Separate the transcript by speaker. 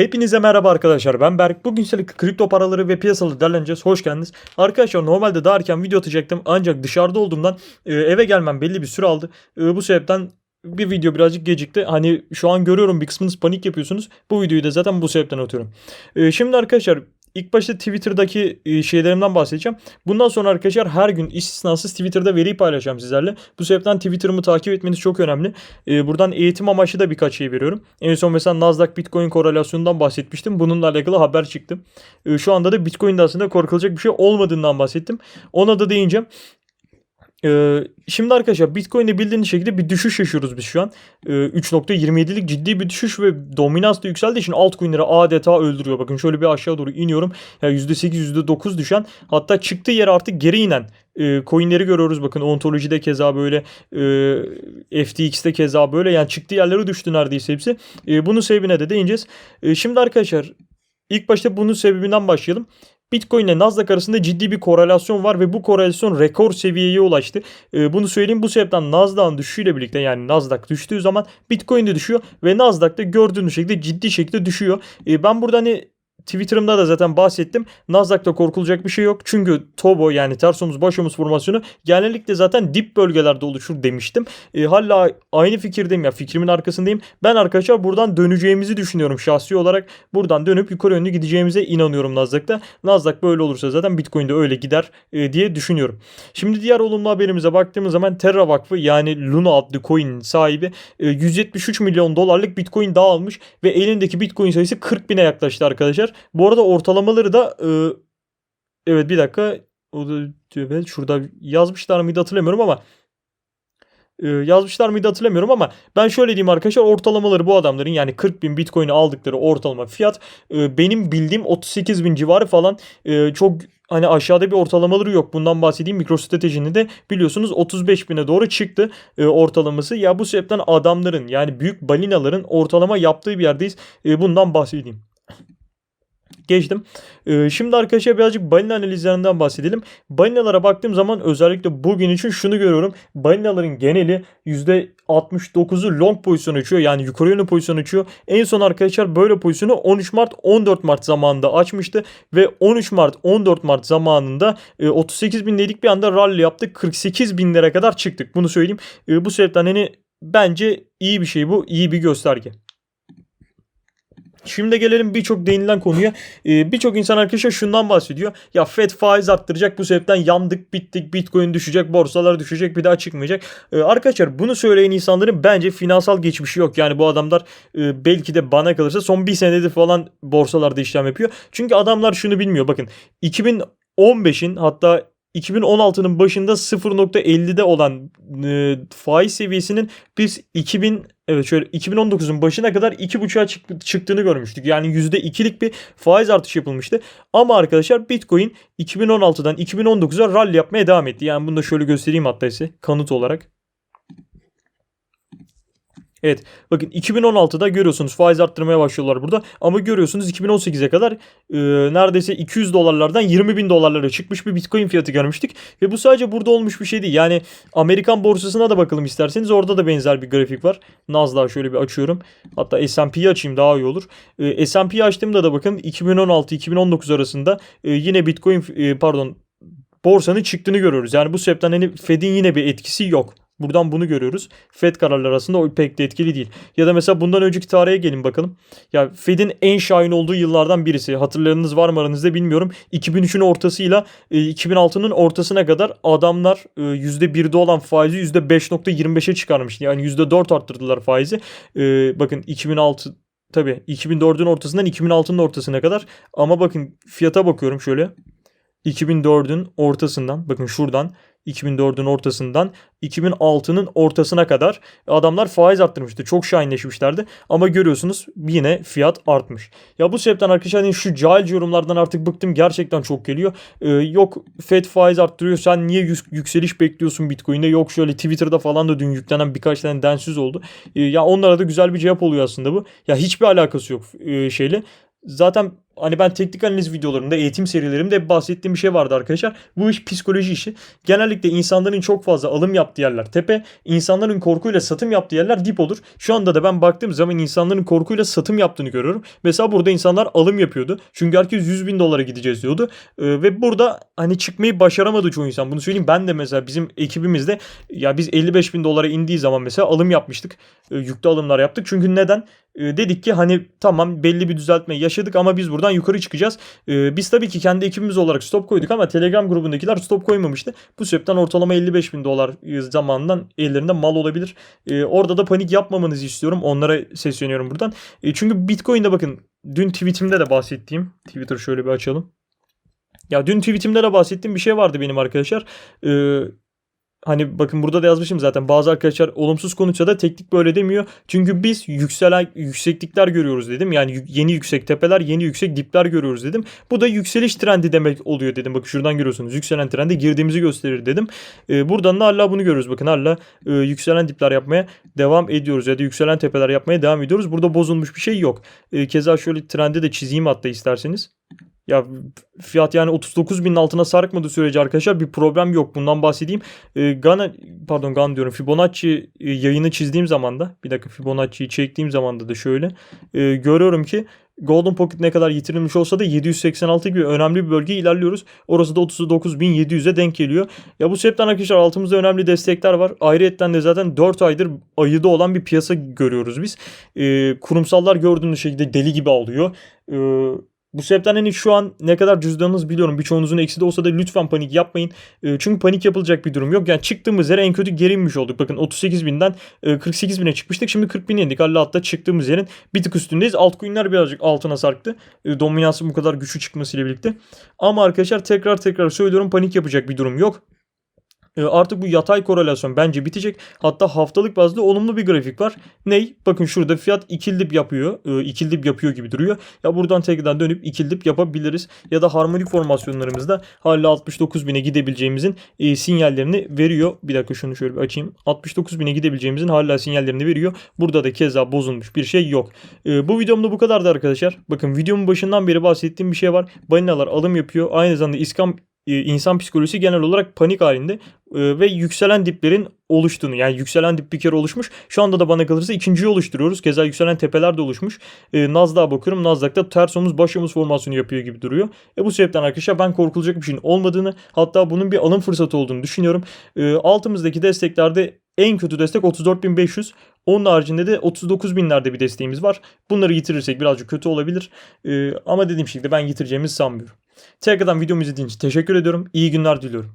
Speaker 1: Hepinize merhaba arkadaşlar ben Berk. Bugün size kripto paraları ve piyasaları derleneceğiz. Hoş geldiniz. Arkadaşlar normalde daha erken video atacaktım ancak dışarıda olduğumdan e, eve gelmem belli bir süre aldı. E, bu sebepten bir video birazcık gecikti. Hani şu an görüyorum bir kısmınız panik yapıyorsunuz. Bu videoyu da zaten bu sebepten atıyorum. E, şimdi arkadaşlar İlk başta Twitter'daki e, şeylerimden bahsedeceğim. Bundan sonra arkadaşlar her gün istisnasız Twitter'da veriyi paylaşacağım sizlerle. Bu sebepten Twitter'ımı takip etmeniz çok önemli. E, buradan eğitim amaçlı da birkaç şey veriyorum. En son mesela Nasdaq Bitcoin korelasyonundan bahsetmiştim. Bununla alakalı haber çıktı. E, şu anda da Bitcoin'de aslında korkulacak bir şey olmadığından bahsettim. Ona da değineceğim. Ee, şimdi arkadaşlar Bitcoin'de bildiğiniz şekilde bir düşüş yaşıyoruz biz şu an. Ee, 3.27'lik ciddi bir düşüş ve dominans da yükseldiği için altcoin'leri adeta öldürüyor. Bakın şöyle bir aşağı doğru iniyorum. Ya %8 %9 düşen hatta çıktığı yere artık geri inen e, coin'leri görüyoruz. Bakın ontolojide keza böyle e, FTX'te keza böyle yani çıktığı yerlere düştü neredeyse hepsi. E, bunun sebebine de değineceğiz. E, şimdi arkadaşlar ilk başta bunun sebebinden başlayalım. Bitcoin ile Nasdaq arasında ciddi bir korelasyon var ve bu korelasyon rekor seviyeye ulaştı. Ee, bunu söyleyeyim bu sebepten Nasdaq'ın düşüşüyle birlikte yani Nasdaq düştüğü zaman Bitcoin de düşüyor ve Nasdaq da gördüğünüz şekilde ciddi şekilde düşüyor. Ee, ben burada hani Twitter'ımda da zaten bahsettim. Nasdaq'ta korkulacak bir şey yok. Çünkü Tobo yani ters omuz baş omuz formasyonu genellikle zaten dip bölgelerde oluşur demiştim. E, hala aynı fikirdeyim ya fikrimin arkasındayım. Ben arkadaşlar buradan döneceğimizi düşünüyorum şahsi olarak. Buradan dönüp yukarı yönlü gideceğimize inanıyorum Nasdaq'ta. Nasdaq böyle olursa zaten Bitcoin'de öyle gider e, diye düşünüyorum. Şimdi diğer olumlu haberimize baktığımız zaman Terra Vakfı yani Luna adlı coin'in sahibi e, 173 milyon dolarlık Bitcoin daha almış ve elindeki Bitcoin sayısı 40 bine yaklaştı arkadaşlar. Bu arada ortalamaları da e, evet bir dakika o da evet, şurada yazmışlar mıydı hatırlamıyorum ama e, yazmışlar mıydı hatırlamıyorum ama ben şöyle diyeyim arkadaşlar ortalamaları bu adamların yani 40 bin bitcoin'i aldıkları ortalama fiyat e, benim bildiğim 38 bin civarı falan e, çok hani aşağıda bir ortalamaları yok. Bundan bahsedeyim. MicroStrategy'nin de biliyorsunuz 35 bine doğru çıktı e, ortalaması. Ya bu sebepten adamların yani büyük balinaların ortalama yaptığı bir yerdeyiz. E, bundan bahsedeyim. Geçtim. Ee, şimdi arkadaşlar birazcık balina analizlerinden bahsedelim. Balinalara baktığım zaman özellikle bugün için şunu görüyorum. Balinaların geneli %69'u long pozisyon açıyor. Yani yukarı yönlü pozisyon açıyor. En son arkadaşlar böyle pozisyonu 13 Mart 14 Mart zamanında açmıştı. Ve 13 Mart 14 Mart zamanında e, 38 binlik bir anda rally yaptık. 48 binlere kadar çıktık. Bunu söyleyeyim. E, bu sebepten hani bence iyi bir şey bu. iyi bir gösterge. Şimdi gelelim birçok değinilen konuya. Ee, birçok insan arkadaşlar şundan bahsediyor. Ya Fed faiz arttıracak bu sebepten yandık bittik Bitcoin düşecek borsalar düşecek bir daha çıkmayacak. Ee, arkadaşlar bunu söyleyen insanların bence finansal geçmişi yok. Yani bu adamlar e, belki de bana kalırsa son bir senedir falan borsalarda işlem yapıyor. Çünkü adamlar şunu bilmiyor. Bakın 2015'in hatta 2016'nın başında 0.50'de olan e, faiz seviyesinin biz 2000 evet şöyle 2019'un başına kadar 2.5'a çık, çıktığını görmüştük. Yani %2'lik bir faiz artışı yapılmıştı. Ama arkadaşlar Bitcoin 2016'dan 2019'a rally yapmaya devam etti. Yani bunu da şöyle göstereyim hatta size kanıt olarak. Evet bakın 2016'da görüyorsunuz faiz arttırmaya başlıyorlar burada. Ama görüyorsunuz 2018'e kadar e, neredeyse 200 dolarlardan 20 bin dolarlara çıkmış bir bitcoin fiyatı görmüştük. Ve bu sadece burada olmuş bir şey değil. Yani Amerikan borsasına da bakalım isterseniz orada da benzer bir grafik var. Nasdaq şöyle bir açıyorum. Hatta S&P'yi açayım daha iyi olur. E, S&P'yi açtığımda da bakın 2016-2019 arasında e, yine bitcoin e, pardon borsanın çıktığını görüyoruz. Yani bu sebepten hani Fed'in yine bir etkisi yok. Buradan bunu görüyoruz. Fed kararları arasında o pek de etkili değil. Ya da mesela bundan önceki tarihe gelin bakalım. Ya Fed'in en şahin olduğu yıllardan birisi. Hatırlarınız var mı aranızda bilmiyorum. 2003'ün ortasıyla 2006'nın e, ortasına kadar adamlar %1'de e, olan faizi %5.25'e çıkarmış. Yani %4 arttırdılar faizi. E, bakın 2006 tabii 2004'ün ortasından 2006'nın ortasına kadar. Ama bakın fiyata bakıyorum şöyle. 2004'ün ortasından bakın şuradan 2004'ün ortasından 2006'nın ortasına kadar adamlar faiz arttırmıştı. Çok şahinleşmişlerdi. Ama görüyorsunuz yine fiyat artmış. Ya bu sebepten arkadaşlar hani şu cahil yorumlardan artık bıktım. Gerçekten çok geliyor. Ee, yok Fed faiz arttırıyor. Sen niye yükseliş bekliyorsun Bitcoin'de? Yok şöyle Twitter'da falan da dün yüklenen birkaç tane densiz oldu. Ee, ya onlara da güzel bir cevap oluyor aslında bu. Ya hiçbir alakası yok e, şeyle. Zaten hani ben teknik analiz videolarımda, eğitim serilerimde hep bahsettiğim bir şey vardı arkadaşlar. Bu iş psikoloji işi. Genellikle insanların çok fazla alım yaptığı yerler tepe, insanların korkuyla satım yaptığı yerler dip olur. Şu anda da ben baktığım zaman insanların korkuyla satım yaptığını görüyorum. Mesela burada insanlar alım yapıyordu. Çünkü herkes 100 bin dolara gideceğiz diyordu. Ee, ve burada hani çıkmayı başaramadı çoğu insan. Bunu söyleyeyim ben de mesela bizim ekibimizde ya biz 55 bin dolara indiği zaman mesela alım yapmıştık. Ee, yüklü alımlar yaptık. Çünkü neden? Ee, dedik ki hani tamam belli bir düzeltme yaşadık ama biz buradan yukarı çıkacağız. Ee, biz tabii ki kendi ekibimiz olarak stop koyduk ama Telegram grubundakiler stop koymamıştı. Bu sebepten ortalama 55 bin dolar zamanından ellerinde mal olabilir. Ee, orada da panik yapmamanızı istiyorum. Onlara sesleniyorum buradan. E, çünkü Bitcoin'de bakın dün tweetimde de bahsettiğim Twitter şöyle bir açalım. Ya dün tweetimde de bahsettiğim bir şey vardı benim arkadaşlar. Ee, hani bakın burada da yazmışım zaten bazı arkadaşlar olumsuz konuşsa da teknik böyle demiyor. Çünkü biz yükselen yükseklikler görüyoruz dedim. Yani yeni yüksek tepeler, yeni yüksek dipler görüyoruz dedim. Bu da yükseliş trendi demek oluyor dedim. Bakın şuradan görüyorsunuz. Yükselen trende girdiğimizi gösterir dedim. Ee, buradan da hala bunu görüyoruz. Bakın hala e, yükselen dipler yapmaya devam ediyoruz. Ya da yükselen tepeler yapmaya devam ediyoruz. Burada bozulmuş bir şey yok. Ee, keza şöyle trendi de çizeyim hatta isterseniz. Ya fiyat yani 39 binin altına sarkmadığı sürece arkadaşlar bir problem yok. Bundan bahsedeyim. E, Gana pardon Gan diyorum. Fibonacci e, yayını çizdiğim zaman da bir dakika Fibonacci'yi çektiğim zaman da şöyle e, görüyorum ki Golden Pocket ne kadar yitirilmiş olsa da 786 gibi önemli bir bölge ilerliyoruz. Orası da 39.700'e denk geliyor. Ya bu sebepten arkadaşlar altımızda önemli destekler var. Ayrıyetten de zaten 4 aydır ayıda olan bir piyasa görüyoruz biz. E, kurumsallar gördüğünüz şekilde deli gibi alıyor. E, bu sebepten hani şu an ne kadar cüzdanınız biliyorum. Birçoğunuzun eksi de olsa da lütfen panik yapmayın. E, çünkü panik yapılacak bir durum yok. Yani çıktığımız yere en kötü geri olduk. Bakın 38 binden e, 48 bine çıkmıştık. Şimdi 40 bin indik. Hala hatta çıktığımız yerin bir tık üstündeyiz. Altcoin'ler birazcık altına sarktı. E, dominansın bu kadar güçlü çıkmasıyla birlikte. Ama arkadaşlar tekrar tekrar söylüyorum panik yapacak bir durum yok. E, Artık bu yatay korelasyon bence bitecek. Hatta haftalık bazda olumlu bir grafik var. Ney? Bakın şurada fiyat ikil dip yapıyor. E, ikil dip yapıyor gibi duruyor. Ya buradan tekrardan dönüp ikil dip yapabiliriz. Ya da harmonik formasyonlarımızda hala 69 bine gidebileceğimizin e, sinyallerini veriyor. Bir dakika şunu şöyle bir açayım. 69 bine gidebileceğimizin hala sinyallerini veriyor. Burada da keza bozulmuş bir şey yok. E, bu videomda bu kadardı arkadaşlar. Bakın videomun başından beri bahsettiğim bir şey var. Balinalar alım yapıyor. Aynı zamanda iskam insan psikolojisi genel olarak panik halinde e, ve yükselen diplerin oluştuğunu yani yükselen dip bir kere oluşmuş. Şu anda da bana kalırsa ikinciyi oluşturuyoruz. Keza yükselen tepeler de oluşmuş. E, Nasdaq'a bakıyorum. Nasdaq'ta ters omuz baş omuz formasyonu yapıyor gibi duruyor. E, bu sebepten arkadaşlar ben korkulacak bir şeyin olmadığını hatta bunun bir alım fırsatı olduğunu düşünüyorum. E, altımızdaki desteklerde en kötü destek 34.500. Onun haricinde de 39.000'lerde bir desteğimiz var. Bunları yitirirsek birazcık kötü olabilir. E, ama dediğim şekilde ben yitireceğimizi sanmıyorum. Tekrardan videomu izlediğiniz için teşekkür ediyorum. İyi günler diliyorum.